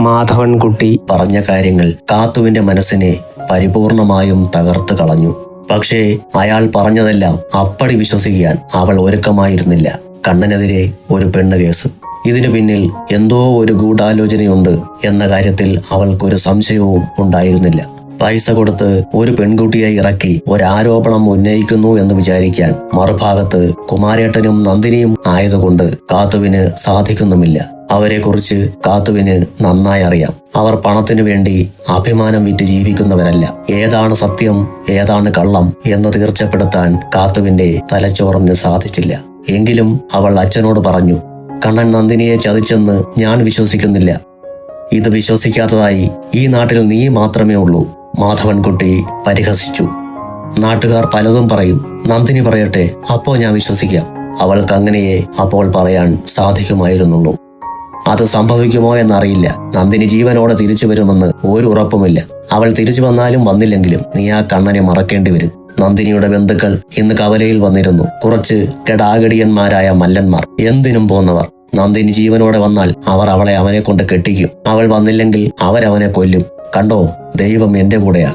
മാധവൻകുട്ടി പറഞ്ഞ കാര്യങ്ങൾ കാത്തുവിന്റെ മനസ്സിനെ പരിപൂർണമായും തകർത്ത് കളഞ്ഞു. പക്ഷേ അയാൾ പറഞ്ഞതെല്ലാം അപ്പടി വിശ്വസിക്കാൻ അവൾ ഒരുക്കമായിരുന്നില്ല. കണ്ണനെതിരെ ഒരു പെണ്ണ് കേസ്. ഇതിനു പിന്നിൽ എന്തോ ഒരു ഗൂഢാലോചനയുണ്ട് എന്ന കാര്യത്തിൽ അവൾക്കൊരു സംശയവും ഉണ്ടായിരുന്നില്ല. പൈസ കൊടുത്ത് ഒരു പെൺകുട്ടിയെ ഇറക്കി ഒരാരോപണം ഉന്നയിക്കുന്നു എന്ന് വിചാരിക്കാൻ മറുഭാഗത്ത് കുമാരേട്ടനും നന്ദിനിയും ആയതുകൊണ്ട് കാത്തുവിന് സാധിക്കുന്നുമില്ല. അവരെക്കുറിച്ച് കാത്തുവിന് നന്നായി അറിയാം. അവർ പണത്തിനു വേണ്ടി അഭിമാനം വിറ്റ് ജീവിക്കുന്നവരല്ല. ഏതാണ് സത്യം ഏതാണ് കള്ളം എന്ന് തീർച്ചപ്പെടുത്താൻ കാത്തുവിന്റെ തലച്ചോറിന് സാധിച്ചില്ല. എങ്കിലും അവൾ അച്ഛനോട് പറഞ്ഞു കണ്ണൻ നന്ദിനിയെ ചതിച്ചെന്ന് ഞാൻ വിശ്വസിക്കുന്നില്ല. ഇത് വിശ്വസിക്കാത്തതായി ഈ നാട്ടിൽ നീ മാത്രമേ ഉള്ളൂ മാധവൻകുട്ടി പരിഹസിച്ചു. നാട്ടുകാർ പലതും പറയും. നന്ദിനി പറയട്ടെ അപ്പോ ഞാൻ വിശ്വസിക്കാം. അവൾക്ക് അങ്ങനെയേ അപ്പോൾ പറയാൻ സാധിക്കുമായിരുന്നുള്ളൂ. അത് സംഭവിക്കുമോ എന്നറിയില്ല. നന്ദിനി ജീവനോടെ തിരിച്ചു വരുമെന്ന് ഒരു ഉറപ്പുമില്ല. അവൾ തിരിച്ചു വന്നാലും വന്നില്ലെങ്കിലും നീ ആ കണ്ണനെ മറക്കേണ്ടി വരും. നന്ദിനിയുടെ ബന്ധുക്കൾ ഇന്ന് കവലയിൽ വന്നിരുന്നു. കുറച്ച് കെടാഗടിയന്മാരായ മല്ലന്മാർ. എന്തിനും പോന്നവർ. നന്ദിനി ജീവനോടെ വന്നാൽ അവർ അവളെ അവനെ കൊണ്ട് കെട്ടിക്കും. അവൾ വന്നില്ലെങ്കിൽ അവരവനെ കൊല്ലും. കണ്ടോ ദൈവം എന്റെ കൂടെയാ.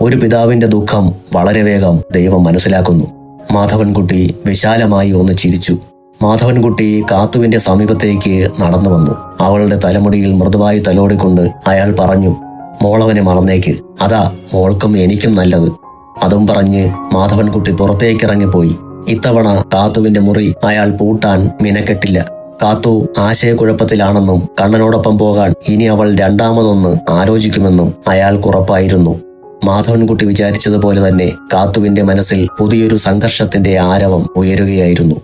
ഒരു പിതാവിന്റെ ദുഃഖം വളരെ വേഗം ദൈവം മനസ്സിലാക്കുന്നു. മാധവൻകുട്ടി വിശാലമായി ഒന്ന് ചിരിച്ചു. മാധവൻകുട്ടി കാത്തുവിന്റെ സമീപത്തേക്ക് നടന്നു വന്നു. അവളുടെ തലമുടിയിൽ മൃദുവായി തലോടിക്കൊണ്ട് അയാൾ പറഞ്ഞു മോളവനെ മറന്നേക്ക്. അതാ മോൾക്കും എനിക്കും നല്ലത്. അതും പറഞ്ഞ് മാധവൻകുട്ടി പുറത്തേക്കിറങ്ങിപ്പോയി. ഇത്തവണ കാത്തുവിന്റെ മുറി അയാൾ പൂട്ടാൻ മിനക്കെട്ടില്ല. കാത്തു ആശയക്കുഴപ്പത്തിലാണെന്നും കണ്ണനോടൊപ്പം പോകാൻ ഇനി അവൾ രണ്ടാമതൊന്ന് ആലോചിക്കുമെന്നും അയാൾ അയാൾക്കുറപ്പായിരുന്നു മാധവൻകുട്ടി വിചാരിച്ചതുപോലെ തന്നെ കാത്തുവിന്റെ മനസ്സിൽ പുതിയൊരു സംഘർഷത്തിന്റെ ആരവം ഉയരുകയായിരുന്നു.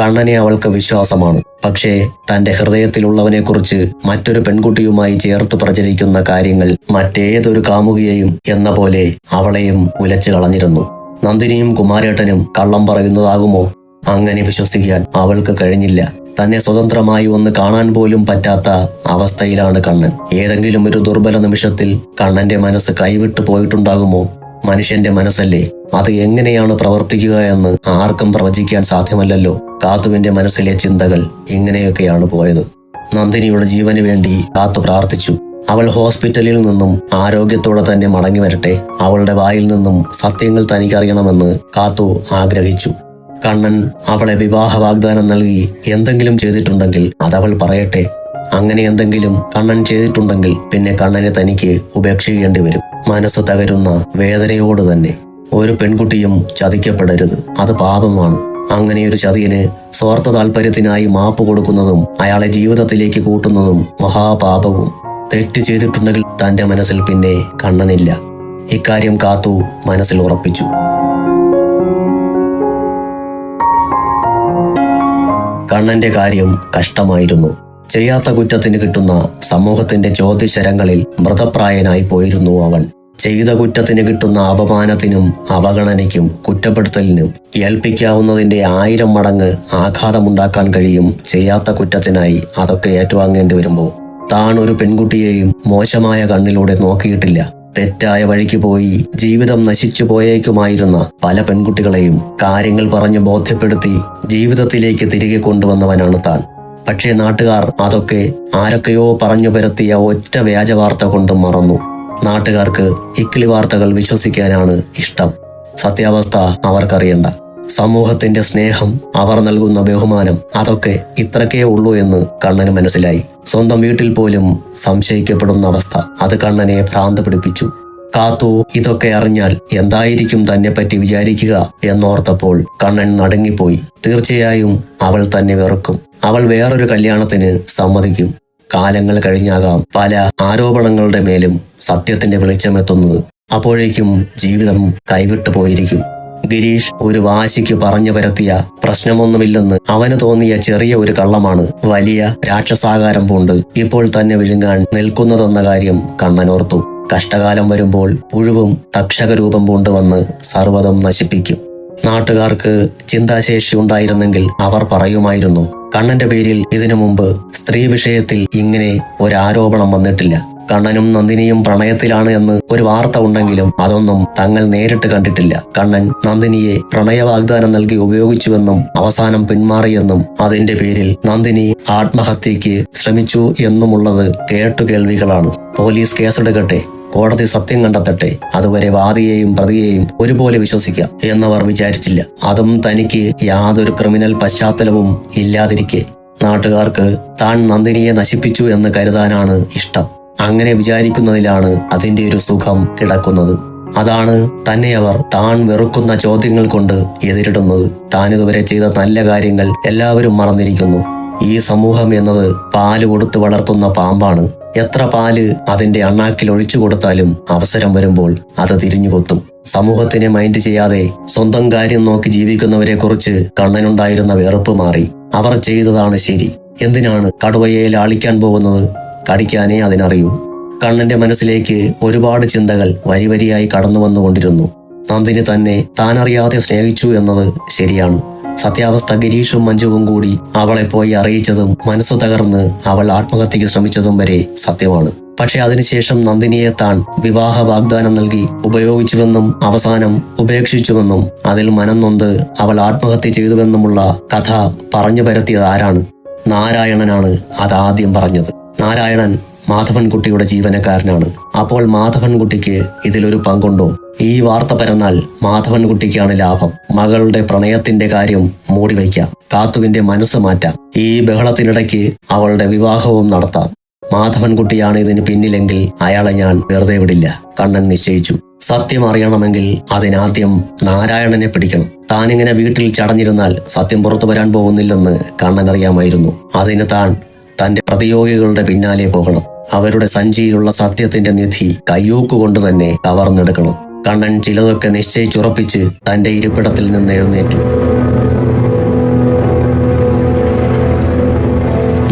കണ്ണനെ അവൾക്ക് വിശ്വാസമാണ്. പക്ഷേ തന്റെ ഹൃദയത്തിലുള്ളവനെക്കുറിച്ച് മറ്റൊരു പെൺകുട്ടിയുമായി ചേർത്ത് പ്രചരിക്കുന്ന കാര്യങ്ങൾ മറ്റേതൊരു കാമുകിയെയും എന്ന പോലെ അവളെയും ഉലച്ചു കളഞ്ഞിരുന്നു. നന്ദിനിയും കുമാരേട്ടനും കള്ളം പറയുന്നതാകുമോ? അങ്ങനെ വിശ്വസിക്കാൻ അവൾക്ക് കഴിഞ്ഞില്ല. തന്നെ സ്വതന്ത്രമായി ഒന്ന് കാണാൻ പോലും പറ്റാത്ത അവസ്ഥയിലാണ് കണ്ണൻ. ഏതെങ്കിലും ഒരു ദുർബല നിമിഷത്തിൽ കണ്ണന്റെ മനസ്സ് കൈവിട്ടു പോയിട്ടുണ്ടാകുമോ? മനുഷ്യന്റെ മനസ്സല്ലേ? അത് എങ്ങനെയാണ് പ്രവർത്തിക്കുക എന്ന് ആർക്കും പ്രവചിക്കാൻ സാധ്യമല്ലല്ലോ. കാത്തുവിന്റെ മനസ്സിലെ ചിന്തകൾ ഇങ്ങനെയൊക്കെയാണ് പോയത്. നന്ദിനിയുടെ ജീവന് വേണ്ടി കാത്തു പ്രാർത്ഥിച്ചു. അവൾ ഹോസ്പിറ്റലിൽ നിന്നും ആരോഗ്യത്തോടെ തന്നെ മടങ്ങി വരട്ടെ. അവളുടെ വായിൽ നിന്നും സത്യങ്ങൾ തനിക്കറിയണമെന്ന് കാത്തു ആഗ്രഹിച്ചു. കണ്ണൻ അവളെ വിവാഹ വാഗ്ദാനം നൽകി എന്തെങ്കിലും ചെയ്തിട്ടുണ്ടെങ്കിൽ അതവൾ പറയട്ടെ. അങ്ങനെ എന്തെങ്കിലും കണ്ണൻ ചെയ്തിട്ടുണ്ടെങ്കിൽ പിന്നെ കണ്ണനെ തനിക്ക് ഉപേക്ഷിക്കേണ്ടി വരും. മനസ്സ് തകരുന്ന വേദനയോട് തന്നെ ഒരു പെൺകുട്ടിയും ചതിക്കപ്പെടരുത്. അത് പാപമാണ്. അങ്ങനെയൊരു ചതിയന് സ്വാർത്ഥ താല്പര്യത്തിനായി മാപ്പ് കൊടുക്കുന്നതും അയാളെ ജീവിതത്തിലേക്ക് കൂട്ടുന്നതും മഹാപാപവും. തെറ്റ് ചെയ്തിട്ടുണ്ടെങ്കിൽ തന്റെ മനസ്സിൽ പിന്നെ കണ്ണനില്ല. ഇക്കാര്യം കാത്തു മനസ്സിൽ ഉറപ്പിച്ചു. കണ്ണന്റെ കാര്യം കഷ്ടമായിരുന്നു. ചെയ്യാത്ത കുറ്റത്തിന് കിട്ടുന്ന സമൂഹത്തിന്റെ ജ്യോതിശരങ്ങളിൽ മൃതപ്രായനായി പോയിരുന്നു അവൻ. ചെയ്ത കുറ്റത്തിന് കിട്ടുന്ന അപമാനത്തിനും അവഗണനയ്ക്കും കുറ്റപ്പെടുത്തലിനും ഏൽപ്പിക്കാവുന്നതിന്റെ ആയിരം മടങ്ങ് ആഘാതമുണ്ടാക്കാൻ കഴിയും ചെയ്യാത്ത കുറ്റത്തിനായി അതൊക്കെ ഏറ്റുവാങ്ങേണ്ടി വരുമ്പോൾ. താൻ ഒരു പെൺകുട്ടിയെയും മോശമായ കണ്ണിലൂടെ നോക്കിയിട്ടില്ല. തെറ്റായ വഴിക്ക് പോയി ജീവിതം നശിച്ചു പോയേക്കുമായിരുന്ന പല പെൺകുട്ടികളെയും കാര്യങ്ങൾ പറഞ്ഞ് ബോധ്യപ്പെടുത്തി ജീവിതത്തിലേക്ക് തിരികെ കൊണ്ടുവന്നവനാണ് താൻ. പക്ഷേ നാട്ടുകാർ അതൊക്കെ ആരൊക്കെയോ പറഞ്ഞു പരത്തിയ ഒറ്റ വ്യാജ വാർത്ത കൊണ്ട് മറന്നു. നാട്ടുകാർക്ക് ഇക്കിളി വാർത്തകൾ വിശ്വസിക്കാനാണ് ഇഷ്ടം. സത്യാവസ്ഥ അവർക്കറിയണ്ട. സമൂഹത്തിന്റെ സ്നേഹം അവർ നൽകുന്ന ബഹുമാനം അതൊക്കെ ഇത്രക്കേ ഉള്ളൂ എന്ന് കണ്ണന് മനസ്സിലായി. സ്വന്തം വീട്ടിൽ പോലും സംശയിക്കപ്പെടുന്ന അവസ്ഥ അത് കണ്ണനെ ഭ്രാന്ത് പിടിപ്പിച്ചു. കാത്തു ഇതൊക്കെ അറിഞ്ഞാൽ എന്തായിരിക്കും തന്നെ പറ്റി വിചാരിക്കുക എന്നോർത്തപ്പോൾ കണ്ണൻ നടുങ്ങിപ്പോയി. തീർച്ചയായും അവൾ തന്നെ വെറുക്കും. അവൾ വേറൊരു കല്യാണത്തിന് സമ്മതിക്കും. കാലങ്ങൾ കഴിഞ്ഞാകാം പല ആരോപണങ്ങളുടെ മേലും സത്യത്തിന്റെ വെളിച്ചമെത്തുന്നത്. അപ്പോഴേക്കും ജീവിതം കൈവിട്ടു പോയിരിക്കും. ഗിരീഷ് ഒരു വാശിക്ക് പറഞ്ഞു പരത്തിയ പ്രശ്നമൊന്നുമില്ലെന്ന് അവന് തോന്നിയ ചെറിയ ഒരു കള്ളമാണ് വലിയ രാക്ഷസാകാരം പൂണ്ട് ഇപ്പോൾ തന്നെ വിഴുങ്ങാൻ നിൽക്കുന്നതെന്ന കാര്യം കണ്ണനോർത്തു കഷ്ടകാലം വരുമ്പോൾ പുഴുവും തക്ഷക രൂപം പൂണ്ടുവന്ന് സർവതം നശിപ്പിക്കും. നാട്ടുകാർക്ക് ചിന്താശേഷി ഉണ്ടായിരുന്നെങ്കിൽ അവർ പറയുമായിരുന്നു കണ്ണന്റെ പേരിൽ ഇതിനു മുമ്പ് സ്ത്രീ വിഷയത്തിൽ ഇങ്ങനെ ഒരാരോപണം വന്നിട്ടില്ല. കണ്ണനും നന്ദിനിയും പ്രണയത്തിലാണ് എന്ന് ഒരു വാർത്ത ഉണ്ടെങ്കിലും അതൊന്നും തങ്ങൾ നേരിട്ട് കണ്ടിട്ടില്ല. കണ്ണൻ നന്ദിനിയെ പ്രണയവാഗ്ദാനം നൽകി ഉപയോഗിച്ചുവെന്നും അവസാനം പിന്മാറിയെന്നും അതിന്റെ പേരിൽ നന്ദിനി ആത്മഹത്യയ്ക്ക് ശ്രമിച്ചു എന്നുമുള്ളത് കേട്ടുകേൾവികളാണ് പോലീസ് കേസെടുക്കട്ടെ. കോടതി സത്യം കണ്ടെത്തട്ടെ. അതുവരെ വാദിയെയും പ്രതിയെയും ഒരുപോലെ വിശ്വസിക്കാം എന്നവർ വിചാരിച്ചില്ല. അതും തനിക്ക് യാതൊരു ക്രിമിനൽ പശ്ചാത്തലവും ഇല്ലാതിരിക്കെ. നാട്ടുകാർക്ക് താൻ നന്ദിനിയെ നശിപ്പിച്ചു എന്ന് കരുതാനാണ് ഇഷ്ടം. അങ്ങനെ വിചാരിക്കുന്നതിലാണ് അതിന്റെ ഒരു സുഖം കിടക്കുന്നത്. അതാണ് തന്നെ അവർ താൻ വെറുക്കുന്ന ചോദ്യങ്ങൾ കൊണ്ട് എതിരിടുന്നത്. താൻ ഇതുവരെ ചെയ്ത നല്ല കാര്യങ്ങൾ എല്ലാവരും മറന്നിരിക്കുന്നു. ഈ സമൂഹം എന്നത് പാൽ കൊടുത്തു വളർത്തുന്ന പാമ്പാണ്. എത്ര പാൽ അതിന്റെ അണ്ണാക്കിൽ ഒഴിച്ചു കൊടുത്താലും അവസരം വരുമ്പോൾ അത് തിരിഞ്ഞുകൊത്തും. സമൂഹത്തിനെ മൈൻഡ് ചെയ്യാതെ സ്വന്തം കാര്യം നോക്കി ജീവിക്കുന്നവരെ കുറിച്ച് കണ്ണനുണ്ടായിരുന്ന വെറുപ്പ് മാറി. അവർ ചെയ്തതാണ് ശരി. എന്തിനാണ് കടുവയെ ലാളിക്കാൻ പോകുന്നത്? കടിക്കാനേ അതിനറിയൂ. കണ്ണന്റെ മനസ്സിലേക്ക് ഒരുപാട് ചിന്തകൾ വരിവരിയായി കടന്നു വന്നുകൊണ്ടിരുന്നു നന്ദിനി തന്നെ താനറിയാതെ സ്നേഹിച്ചു എന്നത് ശരിയാണ്. സത്യാവസ്ഥ ഗിരീഷും മഞ്ജുവും കൂടി അവളെ പോയി അറിയിച്ചതും മനസ്സ് തകർന്ന് അവൾ ആത്മഹത്യക്ക് ശ്രമിച്ചതും വരെ സത്യമാണ്. പക്ഷെ അതിനുശേഷം നന്ദിനിയെ താൻ വിവാഹ വാഗ്ദാനം നൽകി ഉപയോഗിച്ചുവെന്നും അവസാനം ഉപേക്ഷിച്ചുവെന്നും അതിൽ മനം നൊന്ത് അവൾ ആത്മഹത്യ ചെയ്തുവെന്നുമുള്ള കഥ പറഞ്ഞു പരത്തിയത് ആരാണ്? നാരായണനാണ് അതാദ്യം പറഞ്ഞത്. നാരായണൻ മാധവൻകുട്ടിയുടെ ജീവനക്കാരനാണ്. അപ്പോൾ മാധവൻകുട്ടിക്ക് ഇതിലൊരു പങ്കുണ്ടോ? ഈ വാർത്ത പരന്നാൽ മാധവൻകുട്ടിക്കാണ് ലാഭം. മകളുടെ പ്രണയത്തിന്റെ കാര്യം മൂടിവയ്ക്കാം കാത്തുവിന്റെ മനസ്സ് മാറ്റാം. ഈ ബഹളത്തിനിടയ്ക്ക് അവളുടെ വിവാഹവും നടത്താം. മാധവൻകുട്ടിയാണ് ഇതിന് പിന്നിലെങ്കിൽ അയാളെ ഞാൻ വെറുതെ വിടില്ല. കണ്ണൻ നിശ്ചയിച്ചു. സത്യം അറിയണമെങ്കിൽ അതിനാദ്യം നാരായണനെ പിടിക്കണം. താനിങ്ങനെ വീട്ടിൽ ചടഞ്ഞിരുന്നാൽ സത്യം പുറത്തു വരാൻ പോകുന്നില്ലെന്ന് കണ്ണൻ അറിയാമായിരുന്നു അതിന് താൻ തന്റെ പ്രതിയോഗികളുടെ പിന്നാലെ പോകണം. അവരുടെ സഞ്ചിയിലുള്ള സത്യത്തിന്റെ നിധി കയ്യൂക്കുകൊണ്ട് തന്നെ കവർന്നെടുക്കണം. കണ്ണൻ ചിലതൊക്കെ നിശ്ചയിച്ചുറപ്പിച്ച് തന്റെ ഇരിപ്പിടത്തിൽ നിന്ന് എഴുന്നേറ്റു.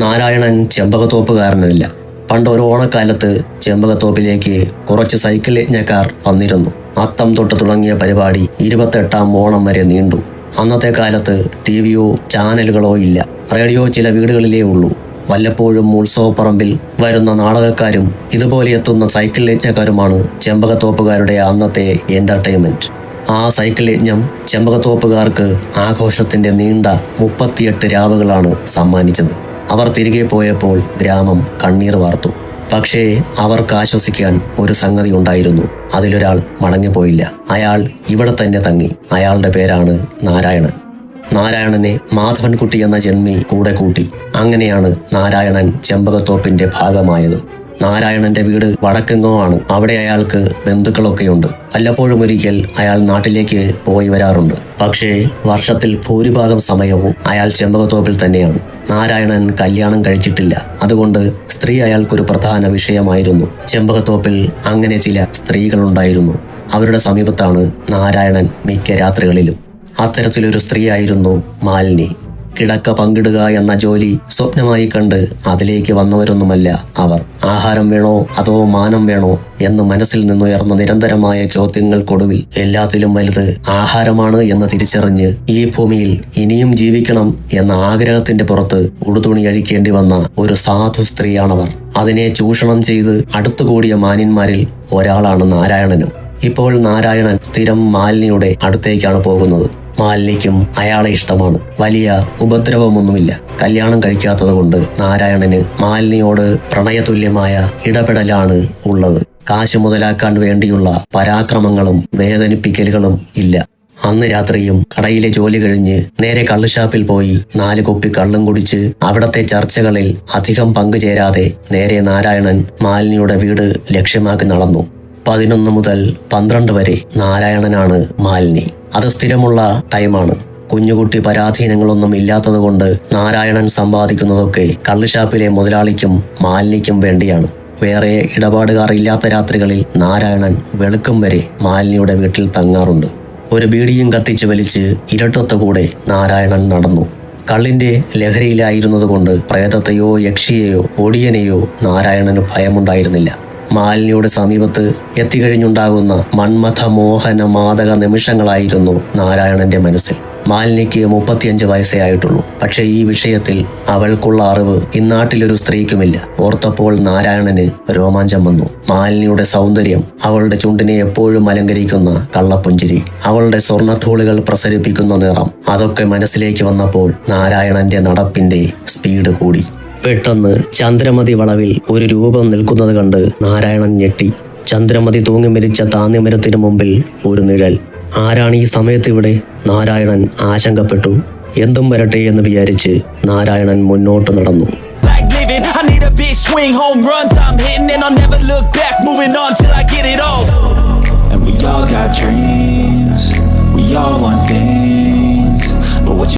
നാരായണൻ ചെമ്പകത്തോപ്പുകാരനല്ല. പണ്ട് ഒരു ഓണക്കാലത്ത് ചെമ്പകത്തോപ്പിലേക്ക് കുറച്ച് സൈക്കിൾ യജ്ഞക്കാർ വന്നിരുന്നു. അത്തം തൊട്ട് തുടങ്ങിയ പരിപാടി ഇരുപത്തെട്ടാം ഓണം വരെ നീണ്ടു. അന്നത്തെ കാലത്ത് ടി വിയോ ചാനലുകളോ ഇല്ല. റേഡിയോ ചില വീടുകളിലേ ഉള്ളൂ. വല്ലപ്പോഴും ഉത്സവപ്പറമ്പിൽ വരുന്ന നാടകക്കാരും ഇതുപോലെ എത്തുന്ന സൈക്കിൾ യജ്ഞക്കാരുമാണ് ചെമ്പകത്തോപ്പുകാരുടെ അന്നത്തെ എന്റർടൈൻമെന്റ് ആ സൈക്കിൾ യജ്ഞം ചെമ്പകത്തോപ്പുകാർക്ക് ആഘോഷത്തിന്റെ നീണ്ട മുപ്പത്തിയെട്ട് രാവുകളാണ് സമ്മാനിച്ചത്. അവർ തിരികെ പോയപ്പോൾ ഗ്രാമം കണ്ണീർ വാർത്തു. പക്ഷേ അവർക്ക് ആശ്വസിക്കാൻ ഒരു സംഗതി ഉണ്ടായിരുന്നു. അതിലൊരാൾ മടങ്ങിപ്പോയില്ല. അയാൾ ഇവിടെ തന്നെ തങ്ങി. അയാളുടെ പേരാണ് നാരായണൻ. നാരായണനെ മാധവൻകുട്ടി എന്ന ജന്മി കൂടെ കൂട്ടി. അങ്ങനെയാണ് നാരായണൻ ചെമ്പകത്തോപ്പിന്റെ ഭാഗമായത്. നാരായണന്റെ വീട് വടക്കെങ്ങോ ആണ്. അവിടെ അയാൾക്ക് ബന്ധുക്കളൊക്കെയുണ്ട്. വല്ലപ്പോഴും ഒരിക്കൽ അയാൾ നാട്ടിലേക്ക് പോയി വരാറുണ്ട്. പക്ഷേ വർഷത്തിൽ ഭൂരിഭാഗം സമയവും അയാൾ ചെമ്പകത്തോപ്പിൽ തന്നെയാണ്. നാരായണൻ കല്യാണം കഴിച്ചിട്ടില്ല. അതുകൊണ്ട് സ്ത്രീ അയാൾക്കൊരു പ്രധാന വിഷയമായിരുന്നു. ചെമ്പകത്തോപ്പിൽ അങ്ങനെ ചില സ്ത്രീകളുണ്ടായിരുന്നു. അവരുടെ സമീപത്താണ് നാരായണൻ മിക്ക രാത്രികളിലും അത്തരത്തിലൊരു സ്ത്രീയായിരുന്നു മാലിനി. കിടക്ക പങ്കിടുക എന്ന ജോലി സ്വപ്നമായി കണ്ട് അതിലേക്ക് വന്നവരൊന്നുമല്ല അവർ. ആഹാരം വേണോ അതോ മാനം വേണോ എന്ന് മനസ്സിൽ നിന്നുയർന്ന നിരന്തരമായ ചോദ്യങ്ങൾക്കൊടുവിൽ എല്ലാത്തിലും വലുത് ആഹാരമാണ് എന്ന് തിരിച്ചറിഞ്ഞ് ഈ ഭൂമിയിൽ ഇനിയും ജീവിക്കണം എന്ന ആഗ്രഹത്തിന്റെ പുറത്ത് ഉടുതുണി അഴിക്കേണ്ടി വന്ന ഒരു സാധു സ്ത്രീയാണവർ. അതിനെ ചൂഷണം ചെയ്ത് അടുത്തുകൂടിയ മാന്യന്മാരിൽ ഒരാളാണ് നാരായണനും. ഇപ്പോൾ നാരായണൻ സ്ഥിരം മാലിനിയുടെ അടുത്തേക്കാണ് പോകുന്നത്. മാലിനിക്കും അയാളെ ഇഷ്ടമാണ്. വലിയ ഉപദ്രവമൊന്നുമില്ല. കല്യാണം കഴിക്കാത്തത് കൊണ്ട് നാരായണന് മാലിനിയോട് പ്രണയതുല്യമായ ഇടപെടലാണ് ഉള്ളത്. കാശ് മുതലാക്കാൻ വേണ്ടിയുള്ള പരാക്രമങ്ങളും വേദനിപ്പിക്കലുകളും ഇല്ല. അന്ന് രാത്രിയും കടയിലെ ജോലി കഴിഞ്ഞ് നേരെ കള്ളുഷാപ്പിൽ പോയി നാല് കുപ്പി കള്ളും കുടിച്ച് അവിടത്തെ ചർച്ചകളിൽ അധികം പങ്കുചേരാതെ നേരെ നാരായണൻ മാലിനിയുടെ വീട് ലക്ഷ്യമാക്കി നടന്നു. പതിനൊന്ന് മുതൽ പന്ത്രണ്ട് വരെ നാരായണനാണ് മാലിനി. അത് സ്ഥിരമുള്ള ടൈമാണ്. കുഞ്ഞുകുട്ടി പരാധീനങ്ങളൊന്നും ഇല്ലാത്തതുകൊണ്ട് നാരായണൻ സമ്പാദിക്കുന്നതൊക്കെ കള്ളുഷാപ്പിലെ മുതലാളിക്കും മാലിനിക്കും വേണ്ടിയാണ്. വേറെ ഇടപാടുകാർ ഇല്ലാത്ത രാത്രികളിൽ നാരായണൻ വെളുക്കം വരെ മാലിനിയുടെ വീട്ടിൽ തങ്ങാറുണ്ട്. ഒരു ബീഡിയും കത്തിച്ച് വലിച്ച് ഇരട്ടത്ത കൂടെ നാരായണൻ നടന്നു. കള്ളിന്റെ ലഹരിയിലായിരുന്നതുകൊണ്ട് പ്രേതത്തെയോ യക്ഷിയെയോ ഒടിയനെയോ നാരായണന് ഭയമുണ്ടായിരുന്നില്ല. മാലിനിയുടെ സമീപത്ത് എത്തിക്കഴിഞ്ഞുണ്ടാകുന്ന മൺമഥ മോഹന മാതക നിമിഷങ്ങളായിരുന്നു നാരായണന്റെ മനസ്സിൽ. മാലിനിക്ക് മുപ്പത്തിയഞ്ച് വയസ്സേ ആയിട്ടുള്ളൂ. പക്ഷേ ഈ വിഷയത്തിൽ അവൾക്കുള്ള അറിവ് ഇന്നാട്ടിലൊരു സ്ത്രീക്കുമില്ല. ഓർത്തപ്പോൾ നാരായണന് രോമാഞ്ചം വന്നു. മാലിനിയുടെ സൗന്ദര്യം അവളുടെ ചുണ്ടിനെ എപ്പോഴും അലങ്കരിക്കുന്ന കള്ളപ്പുഞ്ചിരി അവളുടെ സ്വർണത്തൂളുകൾ പ്രസരിപ്പിക്കുന്ന നിറം അതൊക്കെ മനസ്സിലേക്ക് വന്നപ്പോൾ നാരായണന്റെ നടപ്പിന്റെ സ്പീഡ് കൂടി. പെട്ടെന്ന് ചന്ദ്രമതി വളവിൽ ഒരു രൂപം നിൽക്കുന്നത് കണ്ട് നാരായണൻ ഞെട്ടി. ചന്ദ്രമതി തൂങ്ങി മരിച്ച താന്യമരത്തിന് മുമ്പിൽ ഒരു നിഴൽ. ആരാണ് ഈ സമയത്ത് ഇവിടെ? നാരായണൻ ആശങ്കപ്പെട്ടു. എന്തും വരട്ടെ എന്ന് വിചാരിച്ച് നാരായണൻ മുന്നോട്ട് നടന്നു.